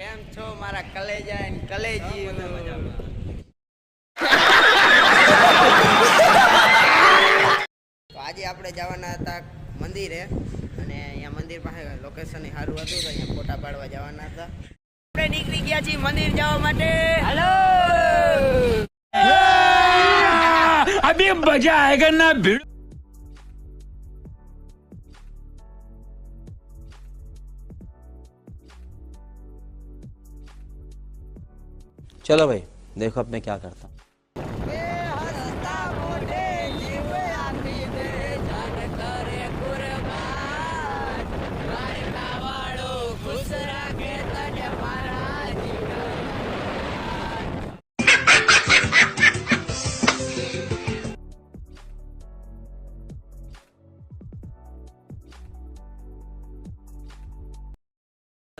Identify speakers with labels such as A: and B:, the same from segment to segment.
A: કેમ છો મારા કલેજા એન્ડ કલેજી? તો આજે આપણે જવાના હતા મંદિરે અને અહીંયા મંદિર પાસે લોકેશન સારું હતું તો અહીંયા ફોટા પાડવા જવાના હતા. આપણે નીકળી ગયા છીએ મંદિર જવા માટે. હલો
B: અભી મજા આયેગા ના ભીડ
C: चलो भाई देखो अब मैं क्या करता हूँ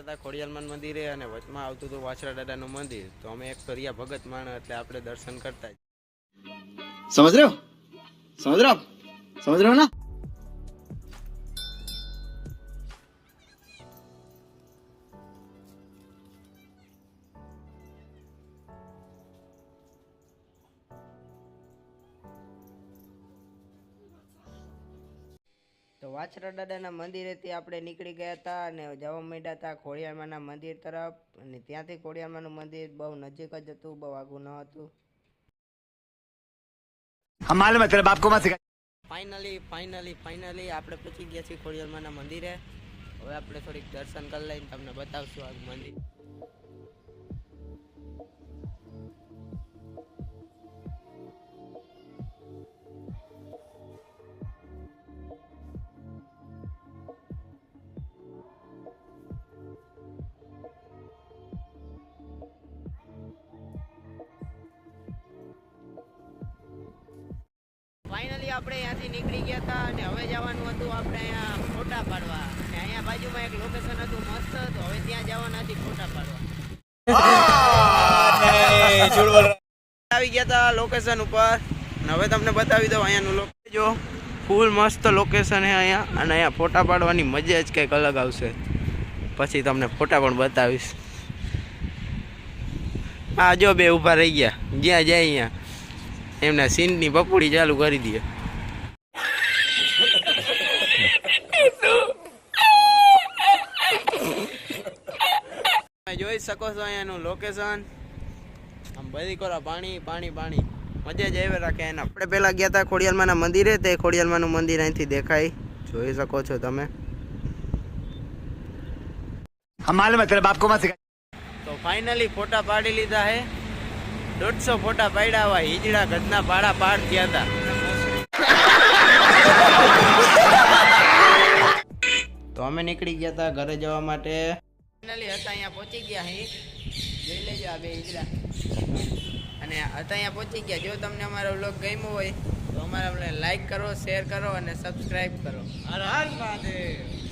A: હતા ખોડિયાલમાન મંદિરે અને વચમાં આવતું હતું વાછરા દાદાનું મંદિર. તો અમે એક ફરિયા ભગત માણ એટલે આપણે દર્શન કરતા
D: સમજ રહ્યો? સમજ રહ્યો? સમજ રહ્યો ના?
A: તો વાછરા દાદાના મંદિરેથી આપણે નીકળી ગયા હતા અને જવા માંડ્યા હતા ખોડિયારમાના મંદિર તરફ. અને ત્યાંથી ખોડિયારમાનું મંદિર બહુ નજીક જ હતું બહુ આગું ન હતું.
B: માલુમ તેરા
A: ફાઇનલી ફાઇનલી ફાઇનલી આપણે પૂછી ગયા છીએ ખોડિયારમાના મંદિરે. હવે આપણે થોડીક દર્શન કરી લઈને તમને બતાવશું આ મંદિર. આપણે અહીંયાથી નીકળી ગયા હતા અને હવે જવાનું હતું આપણે અહીંયા ફોટા પાડવા. અને અહીંયા બાજુમાં એક લોકેશન હતું મસ્ત તો હવે ત્યાં જવાના હતી ફોટા પાડવા. આવી ગયા હતા લોકેશન ઉપર. અને હવે તમને બતાવી દઉં અહીંયાનું લોકેશન જો ફૂલ મસ્ત લોકેશન છે અહીંયા. અને અહીંયા ફોટા પાડવાની મજા જ કંઈક અલગ આવશે. પછી તમને ફોટા પણ બતાવીશ. આ જો બે ઊભા રહી ગયા. જ્યાં જાય અહીંયા. એમના સીનની પપુડી ચાલુ કરી દે. તમે જોઈ શકો છો એનું લોકેશન આમ બધી કરો પાણી પાણી પાણી. મજા જ આવી રાખે એના. આપણે પહેલાં ગયા હતા ખોડિયાલમાના મંદિરે તે ખોડિયાલમાનું મંદિર અહીંથી દેખાય. જોઈ શકો છો તમે. તો ફાઇનલી ફોટા પાડી લીધા હે. દોઢસો ફોટા પાડ્યા હોય હિજડા ગદના ભાડા પાડ થયા હતા તો અમે નીકળી ગયા હતા ઘરે જવા માટે. હતા અહીંયા પહોંચી ગયા હી જોઈ લેજો આ બે હિજડા અને હતા અહીંયા પહોંચી ગયા. જો તમને અમારો વ્લોગ ગમ્યો હોય, તો અમારા લાઈક કરો શેર કરો અને સબસ્ક્રાઈબ કરો. હર હર મહાદેવ.